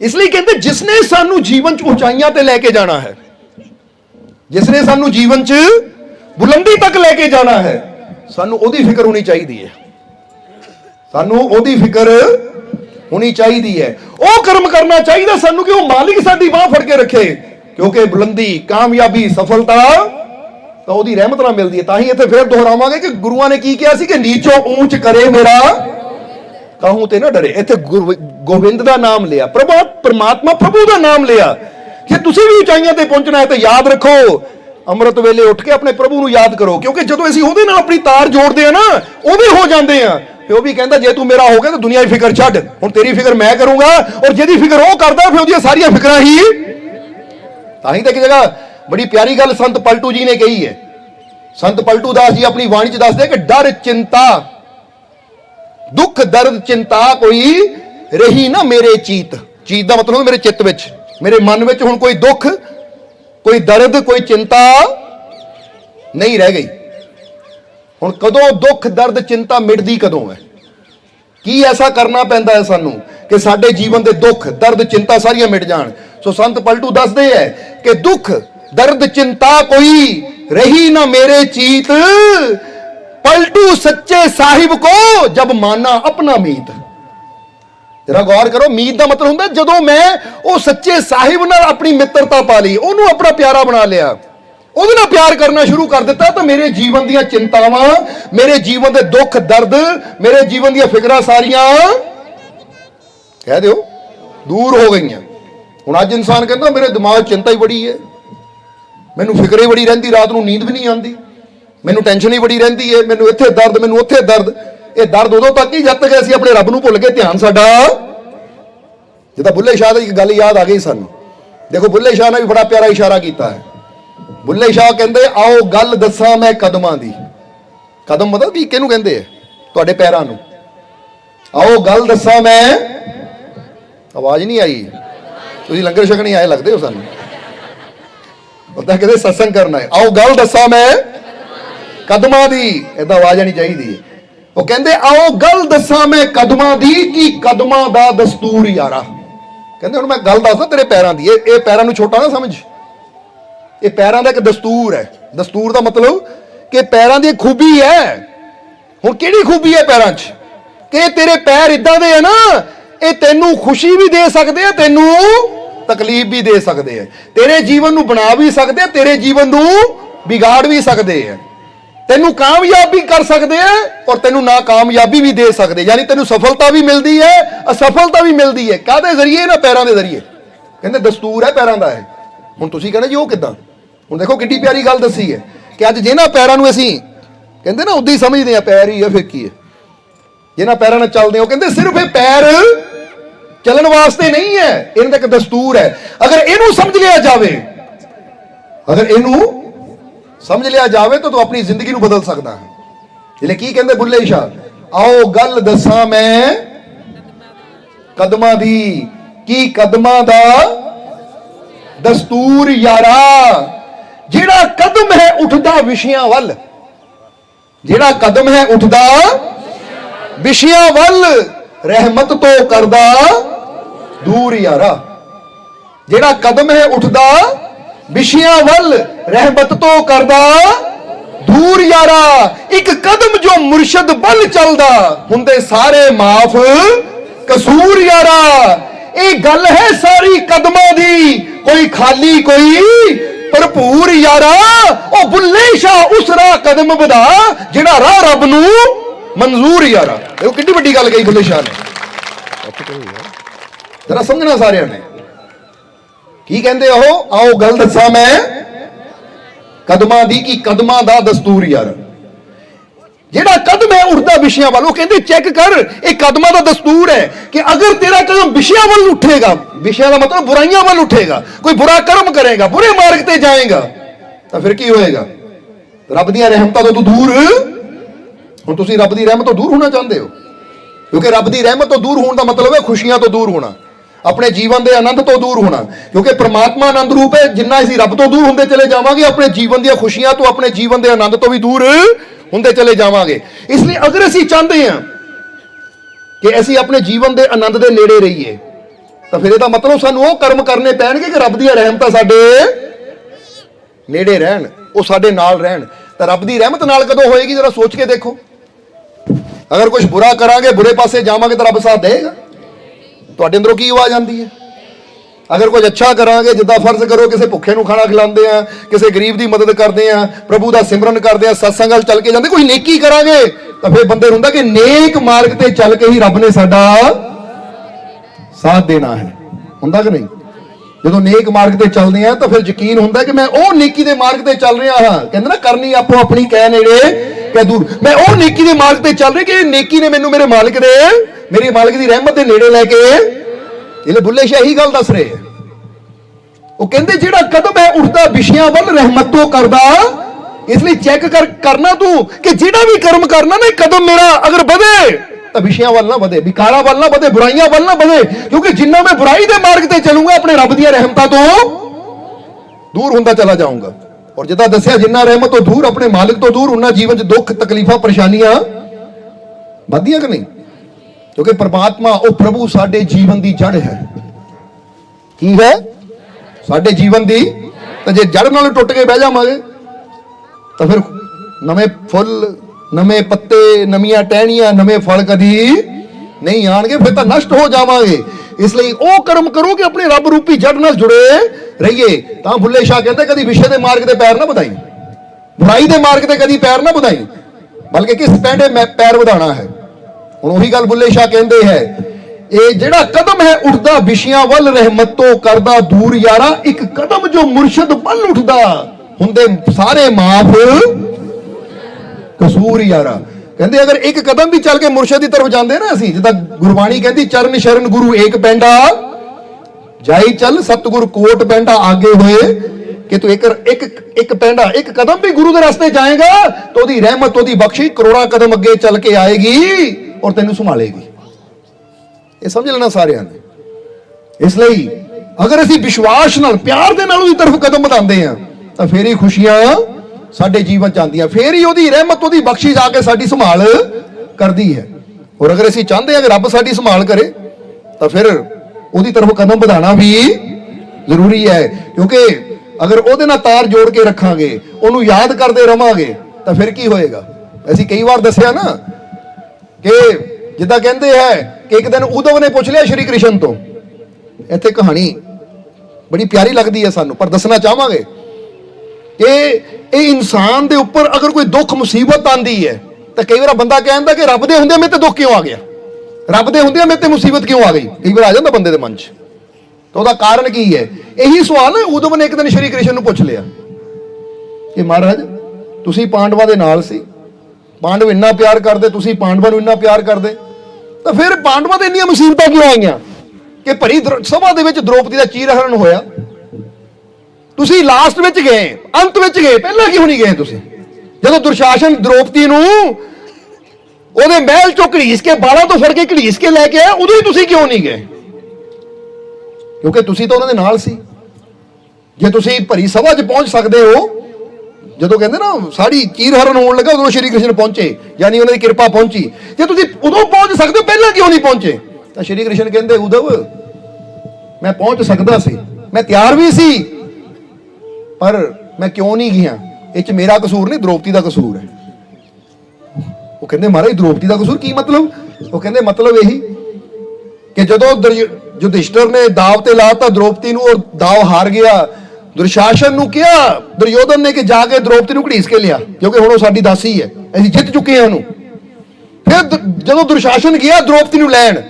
ਇਸ ਲਈ ਕਹਿੰਦੇ ਜਿਸ ਨੇ ਸਾਨੂੰ ਜੀਵਨ 'ਚ ਉਚਾਈਆਂ ਤੇ ਲੈ ਕੇ ਜਾਣਾ ਹੈ ਜਿਸ ਨੇ ਸਾਨੂੰ ਜੀਵਨ 'ਚ ਬੁਲੰਦੀ ਤੱਕ ਲੈ ਕੇ ਜਾਣਾ ਹੈ, ਸਾਨੂੰ ਉਹਦੀ ਫਿਕਰ ਹੋਣੀ ਚਾਹੀਦੀ ਹੈ। ਸਾਨੂੰ ਉਹਦੀ ਫਿਕਰ ਹੋਣੀ ਚਾਹੀਦੀ ਹੈ। ਉਹ ਕਰਮ ਕਰਨਾ ਚਾਹੀਦਾ ਸਾਨੂੰ ਕਿ ਉਹ ਮਾਲਿਕ ਸਾਡੀ ਬਾਹ ਫੜ ਕੇ ਰੱਖੇ, ਕਿਉਂਕਿ ਬੁਲੰਦੀ, ਕਾਮਯਾਬੀ, ਸਫਲਤਾ ਤਾਂ ਉਹਦੀ ਰਹਿਮਤ ਨਾਲ ਮਿਲਦੀ ਹੈ। ਤਾਂ ਹੀ ਇੱਥੇ ਫਿਰ ਦੁਹਰਾਵਾਂਗੇ ਕਿ ਗੁਰੂਆਂ ਨੇ ਕੀ ਕਿਹਾ ਸੀ ਕਿ ਨੀਚੋ ਉੱਚ ਕਰੇ ਮੇਰਾ ਕਹੂੰ ਤੇ ਨਾ ਡਰੇ। ਇੱਥੇ ਗੁਰ- ਗੋਬਿੰਦ ਦਾ ਨਾਮ ਲਿਆ, ਪ੍ਰਭਾ ਪਰਮਾਤਮਾ ਪ੍ਰਭੂ ਦਾ ਨਾਮ ਲਿਆ। ਜੇ ਤੁਸੀਂ ਵੀ ਉਚਾਈਆਂ ਤੇ ਪਹੁੰਚਣਾ ਹੈ ਤਾਂ ਯਾਦ ਰੱਖੋ, ਅੰਮ੍ਰਿਤ ਵੇਲੇ ਉੱਠ ਕੇ ਆਪਣੇ ਪ੍ਰਭੂ ਨੂੰ ਯਾਦ ਕਰੋ, ਕਿਉਂਕਿ ਜਦੋਂ ਅਸੀਂ ਉਹਦੇ ਨਾਲ ਆਪਣੀ ਤਾਰ ਜੋੜਦੇ ਆ ਨਾ ਉਹਦੇ ਹੋ ਜਾਂਦੇ ਆ। ਤੇ ਉਹ ਵੀ ਕਹਿੰਦਾ, ਜੇ ਤੂੰ ਮੇਰਾ ਹੋ ਗਿਆ ਤਾਂ ਦੁਨੀਆ ਦੀ ਫਿਕਰ ਛੱਡ, ਹੁਣ ਤੇਰੀ ਫਿਕਰ ਮੈਂ ਕਰੂੰਗਾ, ਔਰ ਜਿਹਦੀ ਫਿਕਰ ਉਹ ਕਰਦਾ, ਫਿਰ ਉਹਦੀਆਂ ਸਾਰੀਆਂ ਫਿਕਰਾਂ ਹੀ। ਤਾਂ ਹੀ ਤਾਂ ਇੱਕ ਜਗ੍ਹਾ ਬੜੀ ਪਿਆਰੀ ਗੱਲ ਸੰਤ ਪਲਟੂ ਜੀ ਨੇ ਕਹੀ ਹੈ। ਸੰਤ ਪਲਟੂ ਦਾਸ ਜੀ ਆਪਣੀ ਬਾਣੀ ਚ ਦੱਸਦੇ ਕਿ ਡਰ, ਚਿੰਤਾ ਦੁੱਖ, ਦਰਦ, ਚਿੰਤਾ ਕੋਈ ਰਹੀ ਨਾ ਮੇਰੇ ਚੀਤ। ਚੀਤ ਦਾ ਮਤਲਬ ਮੇਰੇ ਚਿੱਤ ਵਿੱਚ। ਮੇਰੇ ਮਨ ਵਿੱਚ ਹੁਣ ਕੋਈ ਦੁੱਖ, ਕੋਈ ਦਰਦ, ਕੋਈ ਚਿੰਤਾ ਨਹੀਂ ਰਹਿ ਗਈ। ਹੁਣ ਕਦੋਂ ਦੁੱਖ, ਦਰਦ, ਚਿੰਤਾ ਮਿਟਦੀ ਕਦੋਂ ਹੈ? ਕੀ ਐਸਾ ਕਰਨਾ ਪੈਂਦਾ ਹੈ ਸਾਨੂੰ ਕਿ ਸਾਡੇ ਜੀਵਨ ਦੇ ਦੁੱਖ, ਦਰਦ, ਚਿੰਤਾ ਸਾਰੀਆਂ ਮਿਟ ਜਾਣ? ਸੋ ਸੰਤ ਪਲਟੂ ਦੱਸਦੇ ਹੈ ਕਿ ਦੁੱਖ, ਦਰਦ, ਚਿੰਤਾ ਕੋਈ ਰਹੀ ਨਾ ਮੇਰੇ ਚੀਤ ਪਲਟੂ ਸੱਚੇ ਸਾਹਿਬ ਕੋ ਜਬ ਮਾਨਾ ਆਪਣਾ ਮੀਤ। ਜਰਾ ਗੌਰ ਕਰੋ, ਮੀਤ ਦਾ ਮਤਲਬ ਹੁੰਦਾ ਜਦੋਂ ਮੈਂ ਉਹ ਸੱਚੇ ਸਾਹਿਬ ਨਾਲ ਆਪਣੀ ਮਿੱਤਰਤਾ ਪਾ ਲਈ, ਉਹਨੂੰ ਆਪਣਾ ਪਿਆਰਾ ਬਣਾ ਲਿਆ। ਉਹਦੇ ਨਾਲ ਪਿਆਰ ਕਰਨਾ ਸ਼ੁਰੂ ਕਰ ਦਿੱਤਾ ਤਾਂ ਮੇਰੇ ਜੀਵਨ ਦੀਆਂ ਚਿੰਤਾਵਾਂ, ਮੇਰੇ ਜੀਵਨ ਦੇ ਦੁੱਖ, ਦਰਦ, ਮੇਰੇ ਜੀਵਨ ਦੀਆਂ ਫਿਕਰਾਂ ਸਾਰੀਆਂ ਕਹਿ ਦਿਓ, ਦੂਰ ਹੋ ਗਈਆਂ। ਹੁਣ ਅੱਜ ਇਨਸਾਨ ਕਹਿੰਦਾ, ਮੇਰੇ ਦਿਮਾਗ ਚਿੰਤਾ ਹੀ ਬੜੀ ਹੈ। ਮੈਨੂੰ ਫਿਕਰ ਹੀ ਬੜੀ ਰਹਿੰਦੀ, ਰਾਤ ਨੂੰ ਨੀਂਦ ਵੀ ਨਹੀਂ ਆਉਂਦੀ। ਮੈਨੂੰ ਟੈਨਸ਼ਨ ਹੀ ਬੜੀ ਰਹਿੰਦੀ ਹੈ ਮੈਨੂੰ ਇੱਥੇ ਦਰਦ, ਮੈਨੂੰ ਉੱਥੇ ਦਰਦ। ਇਹ ਦਰਦ ਉਦੋਂ ਤੱਕ ਹੀ ਜਦ ਤੱਕ ਅਸੀਂ ਆਪਣੇ ਰੱਬ ਨੂੰ ਭੁੱਲ ਕੇ ਧਿਆਨ ਸਾਡਾ। ਜਿੱਦਾਂ ਬੁੱਲੇ ਸ਼ਾਹ ਦੀ ਗੱਲ ਯਾਦ ਆ ਗਈ ਸਾਨੂੰ। ਦੇਖੋ, ਬੁੱਲੇ ਸ਼ਾਹ ਨੇ ਵੀ ਬੜਾ ਪਿਆਰਾ ਇਸ਼ਾਰਾ ਕੀਤਾ ਹੈ। ਬੁੱਲੇ ਸ਼ਾਹ ਕਹਿੰਦੇ, ਆਓ, ਗੱਲ ਦੱਸਾਂ ਮੈਂ ਕਦਮਾਂ ਦੀ। ਕਦਮ ਮਤਲਬ ਵੀ ਕਿਹਨੂੰ ਕਹਿੰਦੇ ਆ? ਤੁਹਾਡੇ ਪੈਰਾਂ ਨੂੰ। ਆਓ, ਗੱਲ ਦੱਸਾਂ ਮੈਂ। ਆਵਾਜ਼ ਨਹੀਂ ਆਈ। ਤੁਸੀਂ ਲੰਗਰ ਛਕਣ ਆਏ ਲੱਗਦੇ ਹੋ ਸਾਨੂੰ। ਉਹਦਾ ਕਹਿੰਦੇ, ਸਤਸੰਗ ਕਰਨਾ ਹੈ ਆਓ, ਗੱਲ ਦੱਸਾਂ ਮੈਂ ਕਦਮਾਂ ਦੀ ਇਹਦਾ ਆਵਾਜ਼ ਆਣੀ ਚਾਹੀਦੀ ਹੈ। ਉਹ ਕਹਿੰਦੇ, ਆਓ ਗੱਲ ਦੱਸਾਂ ਮੈਂ ਕਦਮਾਂ ਦੀ ਕਿ ਕਦਮਾਂ ਦਾ ਦਸਤੂਰ ਯਾਰਾ? ਕਹਿੰਦੇ, ਹੁਣ ਮੈਂ ਗੱਲ ਦੱਸਦਾ ਤੇਰੇ ਪੈਰਾਂ ਦੀ। ਇਹ ਇਹ ਪੈਰਾਂ ਨੂੰ ਛੋਟਾ ਨਾ ਸਮਝ। ਇਹ ਪੈਰਾਂ ਦਾ ਇੱਕ ਦਸਤੂਰ ਹੈ। ਦਸਤੂਰ ਦਾ ਮਤਲਬ ਕਿ ਪੈਰਾਂ ਦੀ ਖੂਬੀ ਹੈ। ਹੁਣ ਕਿਹੜੀ ਖੂਬੀ ਹੈ ਪੈਰਾਂ 'ਚ? ਕਿ ਤੇਰੇ ਪੈਰ ਇਦਾਂ ਦੇ ਆ ਨਾ, ਇਹ ਤੈਨੂੰ ਖੁਸ਼ੀ ਵੀ ਦੇ ਸਕਦੇ ਆ, ਤੈਨੂੰ ਤਕਲੀਫ ਵੀ ਦੇ ਸਕਦੇ ਆ। ਤੇਰੇ ਜੀਵਨ ਨੂੰ ਬਣਾ ਵੀ ਸਕਦੇ ਆ, ਤੇਰੇ ਜੀਵਨ ਨੂੰ ਵਿਗਾੜ ਵੀ ਸਕਦੇ ਆ। ਤੈਨੂੰ ਕਾਮਯਾਬ ਵੀ ਕਰ ਸਕਦੇ ਆ ਔਰ ਤੈਨੂੰ ਨਾ ਕਾਮਯਾਬੀ ਵੀ ਦੇ ਸਕਦੇ, ਯਾਨੀ ਤੈਨੂੰ ਸਫਲਤਾ ਵੀ ਮਿਲਦੀ ਹੈ ਅਸਫਲਤਾ ਵੀ ਮਿਲਦੀ ਹੈ ਕਾਹਦੇ ਜ਼ਰੀਏ ਨਾ ਪੈਰਾਂ ਦੇ ਜ਼ਰੀਏ? ਕਹਿੰਦੇ ਦਸਤੂਰ ਹੈ ਪੈਰਾਂ ਦਾ ਹੈ ਹੁਣ ਤੁਸੀਂ ਕਹਿੰਦੇ ਜੀ ਉਹ ਕਿਦਾਂ? ਹੁਣ ਦੇਖੋ ਕਿੰਨੀ ਪਿਆਰੀ ਗੱਲ ਦੱਸੀ ਹੈ ਕਿ ਅੱਜ ਜਿਹਨਾਂ ਪੈਰਾਂ ਨੂੰ ਅਸੀਂ ਕਹਿੰਦੇ ਨਾ ਉਦਾਂ ਹੀ ਸਮਝਦੇ ਆ, ਪੈਰ ਹੀ ਆ ਫਿਰ ਕੀ ਹੈ ਜਿਹਨਾਂ ਪੈਰਾਂ ਨਾਲ ਚੱਲਦੇ ਹੋ ਕਹਿੰਦੇ ਸਿਰਫ ਇਹ ਪੈਰ ਚੱਲਣ ਵਾਸਤੇ ਨਹੀਂ ਹੈ ਇਹਨਾਂ ਦਾ ਇੱਕ ਦਸਤੂਰ ਹੈ ਅਗਰ ਇਹਨੂੰ ਸਮਝ ਲਿਆ ਜਾਵੇ, ਅਗਰ ਇਹਨੂੰ ਸਮਝ ਲਿਆ ਜਾਵੇ ਤਾਂ ਤੂੰ ਆਪਣੀ ਜ਼ਿੰਦਗੀ ਨੂੰ ਬਦਲ ਸਕਦਾ ਹੈ। ਜਿਹੜੇ ਕੀ ਕਹਿੰਦੇ ਬੁੱਲੇ ਸ਼ਾਹ? ਆਓ ਗੱਲ ਦੱਸਾਂ ਮੈਂ ਕਦਮਾਂ ਦੀ। ਕੀ ਕਦਮਾਂ ਦਾ ਦਸਤੂਰ ਯਾਰਾ? ਜਿਹੜਾ ਕਦਮ ਹੈ ਉੱਠਦਾ ਵਿਸ਼ਿਆਂ ਵੱਲ। ਜਿਹੜਾ ਕਦਮ ਹੈ ਉੱਠਦਾ ਵਿਸ਼ਿਆਂ ਵੱਲ। ਰਹਿਮਤ ਤੋਂ ਕਰਦਾ ਦੂਰ ਯਾਰਾ। ਜਿਹੜਾ ਕਦਮ ਹੈ ਉੱਠਦਾ ਵਿਸ਼ਿਆਂ ਵੱਲ ਰਹਿਮਤ ਤੋਂ ਕਰਦਾ ਦੂਰ ਯਾਰਾ ਇੱਕ ਕਦਮ ਜੋ ਮੁਰਸ਼ਦ ਵੱਲ ਚੱਲਦਾ। ਹੁੰਦੇ ਸਾਰੇ ਮਾਫ ਕਸੂਰ ਯਾਰਾ। ਇਹ ਗੱਲ ਹੈ ਸਾਰੀ ਕਦਮਾਂ ਦੀ ਕੋਈ ਖਾਲੀ ਕੋਈ ਭਰਪੂਰ ਯਾਰਾ। ਉਹ ਬੁੱਲੇ ਸ਼ਾ ਉਸ ਰਾਹ ਕਦਮ ਵਧਾ ਜਿਹੜਾ ਰਾਹ ਰੱਬ ਨੂੰ ਮਨਜ਼ੂਰ ਯਾਰਾ। ਇਹ ਕਿੰਨੀ ਵੱਡੀ ਗੱਲ ਕਹੀ ਬੁੱਲੇ ਸ਼ਾਹ ਨੇ। ਜਰਾ ਸਮਝਣਾ ਸਾਰਿਆਂ ਨੇ। ਕੀ ਕਹਿੰਦੇ ਉਹ? ਆਓ ਗੱਲ ਦੱਸਾਂ ਮੈਂ। ਕਦਮਾਂ ਦੀ ਕੀ? ਕਦਮਾਂ ਦਾ ਦਸਤੂਰ ਯਾਰ। ਜਿਹੜਾ ਕਦਮ ਹੈ ਉੱਠਦਾ ਵਿਸ਼ਿਆਂ ਵੱਲ, ਉਹ ਕਹਿੰਦੇ ਚੈੱਕ ਕਰ, ਇਹ ਕਦਮਾਂ ਦਾ ਦਸਤੂਰ ਹੈ ਕਿ ਅਗਰ ਤੇਰਾ ਕਦਮ ਵਿਸ਼ਿਆਂ ਵੱਲ ਉੱਠੇਗਾ, ਵਿਸ਼ਿਆਂ ਦਾ ਮਤਲਬ ਬੁਰਾਈਆਂ ਵੱਲ ਉੱਠੇਗਾ, ਕੋਈ ਬੁਰਾ ਕਰਮ ਕਰੇਗਾ, ਬੁਰੇ ਮਾਰਗ ਤੇ ਜਾਏਗਾ, ਤਾਂ ਫਿਰ ਕੀ ਹੋਏਗਾ? ਰੱਬ ਦੀਆਂ ਰਹਿਮਤਾਂ ਤੋਂ ਤੂੰ ਦੂਰ। ਹੁਣ ਤੁਸੀਂ ਰੱਬ ਦੀ ਰਹਿਮਤ ਤੋਂ ਦੂਰ ਹੋਣਾ ਚਾਹੁੰਦੇ ਹੋ। ਕਿਉਂਕਿ ਰੱਬ ਦੀ ਰਹਿਮਤ ਤੋਂ ਦੂਰ ਹੋਣ ਦਾ ਮਤਲਬ ਹੈ ਖੁਸ਼ੀਆਂ ਤੋਂ ਦੂਰ ਹੋਣਾ। ਆਪਣੇ ਜੀਵਨ ਦੇ ਆਨੰਦ ਤੋਂ ਦੂਰ ਹੋਣਾ। ਕਿਉਂਕਿ ਪ੍ਰਮਾਤਮਾ ਆਨੰਦ ਰੂਪ ਹੈ, ਜਿੰਨਾ ਅਸੀਂ ਰੱਬ ਤੋਂ ਦੂਰ ਹੁੰਦੇ ਚਲੇ ਜਾਵਾਂਗੇ, ਆਪਣੇ ਜੀਵਨ ਦੀਆਂ ਖੁਸ਼ੀਆਂ ਤੋਂ, ਆਪਣੇ ਜੀਵਨ ਦੇ ਆਨੰਦ ਤੋਂ ਵੀ ਦੂਰ ਹੁੰਦੇ ਚਲੇ ਜਾਵਾਂਗੇ। ਇਸ ਲਈ ਅਗਰ ਅਸੀਂ ਚਾਹੁੰਦੇ ਹਾਂ ਕਿ ਅਸੀਂ ਆਪਣੇ ਜੀਵਨ ਦੇ ਆਨੰਦ ਦੇ ਨੇੜੇ ਰਹੀਏ, ਤਾਂ ਫਿਰ ਇਹਦਾ ਮਤਲਬ ਸਾਨੂੰ ਉਹ ਕਰਮ ਕਰਨੇ ਪੈਣਗੇ ਕਿ ਰੱਬ ਦੀਆਂ ਰਹਿਮਤਾਂ ਸਾਡੇ ਨੇੜੇ ਰਹਿਣ, ਉਹ ਸਾਡੇ ਨਾਲ ਰਹਿਣ। ਤਾਂ ਰੱਬ ਦੀ ਰਹਿਮਤ ਨਾਲ ਕਦੋਂ ਹੋਏਗੀ, ਜਰਾ ਸੋਚ ਕੇ ਦੇਖੋ। ਅਗਰ ਕੁਝ ਬੁਰਾ ਕਰਾਂਗੇ, ਬੁਰੇ ਪਾਸੇ ਜਾਵਾਂਗੇ, ਤਾਂ ਰੱਬ ਸਾਥ ਦੇਗਾ ਤੁਹਾਡੇ ਅੰਦਰੋਂ ਕੀ ਆਵਾਜ਼ ਆਉਂਦੀ ਹੈ? ਅਗਰ ਕੁਝ ਅੱਛਾ ਕਰਾਂਗੇ, ਜਿੱਦਾਂ ਫਰਜ਼ ਕਰੋ ਕਿਸੇ ਭੁੱਖੇ ਨੂੰ ਖਾਣਾ ਖਿਲਾਉਂਦੇ ਆ, ਕਿਸੇ ਗਰੀਬ ਦੀ ਮਦਦ ਕਰਦੇ ਆ, ਪ੍ਰਭੂ ਦਾ ਸਿਮਰਨ ਕਰਦੇ ਆ, ਸਤਸੰਗ ਵੱਲ ਚੱਲ ਕੇ ਜਾਂਦੇ, ਕੋਈ ਨੇਕੀ ਕਰਾਂਗੇ, ਤਾਂ ਫਿਰ ਬੰਦੇ ਨੂੰ ਹੁੰਦਾ ਕਿ ਨੇਕ ਮਾਰਗ ਤੇ ਚੱਲ ਕੇ ਹੀ ਰੱਬ ਨੇ ਸਾਡਾ ਸਾਥ ਦੇਣਾ ਹੈ। ਹੁੰਦਾ ਕਿ ਨਹੀਂ? ਜਦੋਂ ਨੇਕ ਮਾਰਗ ਤੇ ਚੱਲਦੇ ਆ, ਤਾਂ ਫਿਰ ਯਕੀਨ ਹੁੰਦਾ ਕਿ ਮੈਂ ਉਹ ਨੇਕੀ ਦੇ ਮਾਰਗ ਤੇ ਚੱਲ ਰਿਹਾ ਹਾਂ। ਕਹਿੰਦੇ ਨਾ, ਕਰਨੀ ਆਪੋ ਆਪਣੀ ਕਹਿ ਨੇੜੇ ਕਹਿ ਦੂਰ। ਮੈਂ ਉਹ ਨੇਕੀ ਦੇ ਮਾਰਗ ਤੇ ਚੱਲ ਰਿਹਾ ਕਿ ਇਹ ਨੇਕੀ ਨੇ ਮੈਨੂੰ ਮੇਰੇ ਮਾਲਕ ਦੇ, ਮੇਰੇ ਮਾਲਕ ਦੀ ਰਹਿਮਤ ਦੇ ਨੇੜੇ ਲੈ ਕੇ ਇਹਲੇ ਬੁੱਲੇ ਸ਼ਾਹ ਇਹੀ ਗੱਲ ਦੱਸ ਰਹੇ ਉਹ ਕਹਿੰਦੇ, ਜਿਹੜਾ ਕਦਮ ਹੈ ਉੱਠਦਾ ਵਿਸ਼ਿਆਂ ਵੱਲ ਰਹਿਮਤ ਤੋਂ ਕਰਦਾ, ਇਸ ਲਈ ਚੈੱਕ ਕਰ, ਕਰਨਾ ਤੂੰ ਕਿ ਜਿਹੜਾ ਵੀ ਕਰਮ ਕਰਨਾ ਨਾ, ਇਹ ਕਦਮ ਮੇਰਾ ਅਗਰ ਵਧੇ, ਤਾਂ ਵਿਸ਼ਿਆਂ ਵੱਲ ਨਾ ਵਧੇ, ਵਿਕਾਰਾਂ ਵੱਲ ਨਾ ਵਧੇ, ਬੁਰਾਈਆਂ ਵੱਲ ਨਾ ਵਧੇ, ਕਿਉਂਕਿ ਜਿੰਨਾ ਮੈਂ ਬੁਰਾਈ ਦੇ ਮਾਰਗ ਤੇ ਚੱਲੂੰਗਾ, ਆਪਣੇ ਰੱਬ ਦੀਆਂ ਰਹਿਮਤਾਂ ਤੋਂ ਦੂਰ ਹੁੰਦਾ ਚਲਾ ਜਾਊਂਗਾ। ਔਰ ਜਿੱਦਾਂ ਦੱਸਿਆ, ਜਿੰਨਾ ਰਹਿਮਤ ਤੋਂ ਦੂਰ, ਆਪਣੇ ਮਾਲਕ ਤੋਂ ਦੂਰ ਉਹਨਾਂ ਜੀਵਨ 'ਚ ਦੁੱਖ, ਤਕਲੀਫਾਂ, ਪਰੇਸ਼ਾਨੀਆਂ ਵੱਧਦੀਆਂ ਕਿ ਨਹੀਂ? ਕਿਉਂਕਿ ਪ੍ਰਮਾਤਮਾ, ਉਹ ਪ੍ਰਭੂ ਸਾਡੇ ਜੀਵਨ ਦੀ ਜੜ ਹੈ। ਕੀ ਹੈ? ਸਾਡੇ ਜੀਵਨ ਦੀ? ਤਾਂ ਜੇ ਜੜ ਨਾਲ ਟੁੱਟ ਕੇ ਬਹਿ ਜਾਵਾਂਗੇ, ਤਾਂ ਫਿਰ ਨਵੇਂ ਫੁੱਲ, ਨਵੇਂ ਪੱਤੇ, ਨਵੀਆਂ ਟਹਿਣੀਆਂ, ਨਵੇਂ ਫਲ ਕਦੀ ਨਹੀਂ ਆਣਗੇ, ਫਿਰ ਤਾਂ ਨਸ਼ਟ ਹੋ ਜਾਵਾਂਗੇ। ਇਸ ਲਈ ਉਹ ਕਰਮ ਕਰੋ ਕਿ ਆਪਣੇ ਰੱਬ ਰੂਪੀ ਜੜ ਨਾਲ ਜੁੜੇ ਰਹੀਏ, ਤਾਂ ਬੁੱਲੇ ਸ਼ਾਹ ਕਹਿੰਦੇ ਕਦੀ ਵਿਸ਼ੇ ਦੇ ਮਾਰਗ ਤੇ ਪੈਰ ਨਾ ਵਧਾਈ, ਬੁਰਾਈ ਦੇ ਮਾਰਗ ਤੇ ਕਦੀ ਪੈਰ ਨਾ ਵਧਾਈ, ਬਲਕਿ ਕਿਸ ਪੈਂਡੇ ਮੈਂ ਪੈਰ ਵਧਾਣਾ ਹੈ। ਹੁਣ ਉਹੀ ਗੱਲ ਬੁੱਲੇ ਸ਼ਾਹ ਕਹਿੰਦੇ ਹੈ, ਇਹ ਜਿਹੜਾ ਕਦਮ ਹੈ ਉੱਠਦਾ ਵਿਸ਼ਿਆਂ ਵੱਲ ਰਹਿਮਤ ਤੋਂ ਕਰਦਾ ਦੂਰ ਯਾਰਾ, ਇੱਕ ਕਦਮ ਜੋ ਮੁਰਸ਼ਿਦ ਵੱਲ ਉੱਠਦਾ, ਹੁੰਦੇ ਸਾਰੇ ਮਾਫ ਕਸੂਰ ਯਾਰਾ। ਕਹਿੰਦੇ ਅਗਰ ਇੱਕ ਕਦਮ ਵੀ ਚੱਲ ਕੇ ਮੁਰਸ਼ਿਦ ਦੀ ਤਰਫ ਜਾਂਦੇ ਨਾ ਅਸੀਂ, ਜਿੱਦਾਂ ਗੁਰਬਾਣੀ ਕਹਿੰਦੀ, ਚਰਨ ਸ਼ਰਨ ਗੁਰੂ ਏਕ ਪੈਂਡਾ ਜਾਈ ਚੱਲ, ਸਤਿਗੁਰ ਕੋਟ ਪੈਂਡਾ ਆਗੇ ਹੋਏ, ਕਿ ਤੂੰ ਇੱਕ ਇੱਕ ਇੱਕ ਪੈਂਡਾ, ਇੱਕ ਕਦਮ ਵੀ ਗੁਰੂ ਦੇ ਰਸਤੇ ਜਾਏਗਾ, ਤਾਂ ਉਹਦੀ ਰਹਿਮਤ, ਉਹਦੀ ਬਖਸ਼ਿਸ਼ ਕਰੋੜਾਂ ਕਦਮ ਅੱਗੇ ਚੱਲ ਕੇ ਆਏਗੀ ਔਰ ਤੈਨੂੰ ਸੰਭਾਲੇਗੀ। ਇਹ ਸਮਝ ਲੈਣਾ ਸਾਰਿਆਂ ਨੇ? ਇਸ ਲਈ ਅਗਰ ਅਸੀਂ ਵਿਸ਼ਵਾਸ ਨਾਲ, ਪਿਆਰ ਦੇ ਨਾਲ ਉਹਦੀ ਤਰਫ ਕਦਮ ਵਧਾਉਂਦੇ ਆ ਤਾਂ ਫੇਰ ਹੀ ਖੁਸ਼ੀਆਂ ਸਾਡੇ ਜੀਵਨ ਚ ਆਉਂਦੀਆਂ। ਫੇਰ ਹੀ ਉਹਦੀ ਰਹਿਮਤ, ਉਹਦੀ ਬਖਸ਼ਿਸ਼ ਆ ਕੇ ਸਾਡੀ ਸੰਭਾਲ ਕਰਦੀ ਹੈ। ਔਰ ਅਗਰ ਅਸੀਂ ਚਾਹੁੰਦੇ ਹਾਂ ਕਿ ਰੱਬ ਸਾਡੀ ਸੰਭਾਲ ਕਰੇ, ਤਾਂ ਫਿਰ ਉਹਦੀ ਤਰਫ ਕਦਮ ਵਧਾਉਣਾ ਵੀ ਜ਼ਰੂਰੀ ਹੈ, ਕਿਉਂਕਿ ਅਗਰ ਉਹਦੇ ਨਾਲ ਤਾਰ ਜੋੜ ਕੇ ਰੱਖਾਂਗੇ, ਉਹਨੂੰ ਯਾਦ ਕਰਦੇ ਰਵਾਂਗੇ, ਤਾਂ ਫਿਰ ਕੀ ਹੋਏਗਾ? ਅਸੀਂ ਕਈ ਵਾਰ ਦੱਸਿਆ ਨਾ ਕਿ ਜਿੱਦਾਂ ਕਹਿੰਦੇ ਹੈ ਕਿ ਇੱਕ ਦਿਨ ਉਦਵ ਨੇ ਪੁੱਛ ਲਿਆ ਸ਼੍ਰੀ ਕ੍ਰਿਸ਼ਨ ਤੋਂ, ਇੱਥੇ ਕਹਾਣੀ ਬੜੀ ਪਿਆਰੀ ਲੱਗਦੀ ਹੈ ਸਾਨੂੰ, ਪਰ ਦੱਸਣਾ ਚਾਹਾਂਗੇ ਕਿ ਇਹ ਇਨਸਾਨ ਦੇ ਉੱਪਰ ਅਗਰ ਕੋਈ ਦੁੱਖ, ਮੁਸੀਬਤ ਆਂਦੀ ਹੈ, ਤਾਂ ਕਈ ਵਾਰ ਬੰਦਾ ਕਹਿੰਦਾ ਕਿ ਰੱਬ ਦੇ ਹੁੰਦੇ ਮੇਰੇ ਤੇ ਦੁੱਖ ਕਿਉਂ ਆ ਗਿਆ? ਰੱਬ ਦੇ ਹੁੰਦੇ ਮੇਰੇ ਤੇ ਮੁਸੀਬਤ ਕਿਉਂ ਆ ਗਈ? ਕਈ ਵਾਰ ਆ ਜਾਂਦਾ ਬੰਦੇ ਦੇ ਮਨ 'ਚ। ਤਾਂ ਉਹਦਾ ਕਾਰਨ ਕੀ ਹੈ? ਇਹੀ ਸਵਾਲ ਉਦਵ ਨੇ ਇੱਕ ਦਿਨ ਸ਼੍ਰੀ ਕ੍ਰਿਸ਼ਨ ਨੂੰ ਪੁੱਛ ਲਿਆ ਕਿ ਮਹਾਰਾਜ, ਤੁਸੀਂ ਪਾਂਡਵਾਂ ਦੇ ਨਾਲ ਸੀ। ਪਾਂਡਵ ਇੰਨਾ ਪਿਆਰ ਕਰਦੇ, ਤੁਸੀਂ ਪਾਂਡਵਾਂ ਨੂੰ ਇੰਨਾ ਪਿਆਰ ਕਰਦੇ। ਤਾਂ ਫਿਰ ਪਾਂਡਵਾਂ ਦੇ ਇੰਨੀਆਂ ਮੁਸੀਬਤਾਂ ਕਿਉਂ ਆਈਆਂ? ਕਿ ਭਰੀ ਸਭਾ ਦੇ ਵਿੱਚ ਦ੍ਰੋਪਦੀ ਦਾ ਚੀਰਹਰਨ ਹੋਇਆ। ਤੁਸੀਂ ਲਾਸਟ ਵਿੱਚ ਗਏ, ਅੰਤ ਵਿੱਚ ਗਏ, ਪਹਿਲਾਂ ਕਿਉਂ ਨਹੀਂ ਗਏ ਤੁਸੀਂ? ਜਦੋਂ ਦੁਰਸ਼ਾਸਨ ਦ੍ਰੋਪਦੀ ਨੂੰ ਉਹਦੇ ਮਹਿਲ ਚੋਂ ਘੜੀਸ ਕੇ ਬਾਲਾਂ ਤੋਂ ਫੜ ਕੇ ਘੜੀਸ ਕੇ ਲੈ ਕੇ ਆਇਆ, ਉਦੋਂ ਹੀ ਤੁਸੀਂ ਕਿਉਂ ਨਹੀਂ ਗਏ? ਕਿਉਂਕਿ ਤੁਸੀਂ ਤਾਂ ਉਹਨਾਂ ਦੇ ਨਾਲ ਸੀ। ਜੇ ਤੁਸੀਂ ਭਰੀ ਸਭਾ 'ਚ ਪਹੁੰਚ ਸਕਦੇ ਹੋ, ਜਦੋਂ ਕਹਿੰਦੇ ਨਾ ਸਾੜੀ ਚੀਰ ਹਰਨ ਹੋਣ ਲੱਗਾ, ਉਦੋਂ ਸ਼੍ਰੀ ਕ੍ਰਿਸ਼ਨ ਪਹੁੰਚੇ, ਯਾਨੀ ਉਹਨਾਂ ਦੀ ਕਿਰਪਾ ਪਹੁੰਚੀ। ਜੇ ਤੁਸੀਂ ਉਦੋਂ ਪਹੁੰਚ ਸਕਦੇ ਹੋ, ਪਹਿਲਾਂ ਕਿਉਂ ਨਹੀਂ ਪਹੁੰਚੇ? ਤਾਂ ਸ਼੍ਰੀ ਕ੍ਰਿਸ਼ਨ ਕਹਿੰਦੇ, ਉਦਵ, ਮੈਂ ਪਹੁੰਚ ਸਕਦਾ ਸੀ। ਮੈਂ ਤਿਆਰ ਵੀ ਸੀ, ਪਰ ਮੈਂ ਕਿਉਂ ਨਹੀਂ ਗਿਆ? ਇਹ ਚ ਮੇਰਾ ਕਸੂਰ ਨਹੀਂ, ਦ੍ਰੋਪਦੀ ਦਾ ਕਸੂਰ ਹੈ। ਉਹ ਕਹਿੰਦੇ, ਮਹਾਰਾਜ, ਦ੍ਰੋਪਦੀ ਦਾ ਕਸੂਰ ਕੀ ਮਤਲਬ? ਉਹ ਕਹਿੰਦੇ, ਮਤਲਬ ਇਹੀ ਕਿ ਜਦੋਂ ਦੁਰਯ- ਨੇ ਦਾਵ ਤੇ ਲਾਤਾ ਦ੍ਰੋਪਦੀ ਨੂੰ ਔਰ ਦਾਵ ਹਾਰ ਗਿਆ, ਦੁਰਸ਼ਾਸਨ ਨੂੰ ਕਿਹਾ, ਦੁਰਯੋਧਨ ਨੇ ਕਿ ਜਾ ਕੇ ਦ੍ਰੋਪਦੀ ਨੂੰ ਘੜੀਸ ਕੇ ਲਿਆ, ਕਿਉਂਕਿ ਹੁਣ ਉਹ ਸਾਡੀ ਦਾਸੀ ਹੈ, ਅਸੀਂ ਜਿੱਤ ਚੁੱਕੇ ਹਾਂ ਉਹਨੂੰ। ਫਿਰ ਜਦੋਂ ਦੁਰਸ਼ਾਸਨ ਗਿਆ ਦ੍ਰੋਪਦੀ ਨੂੰ ਲੈਣ,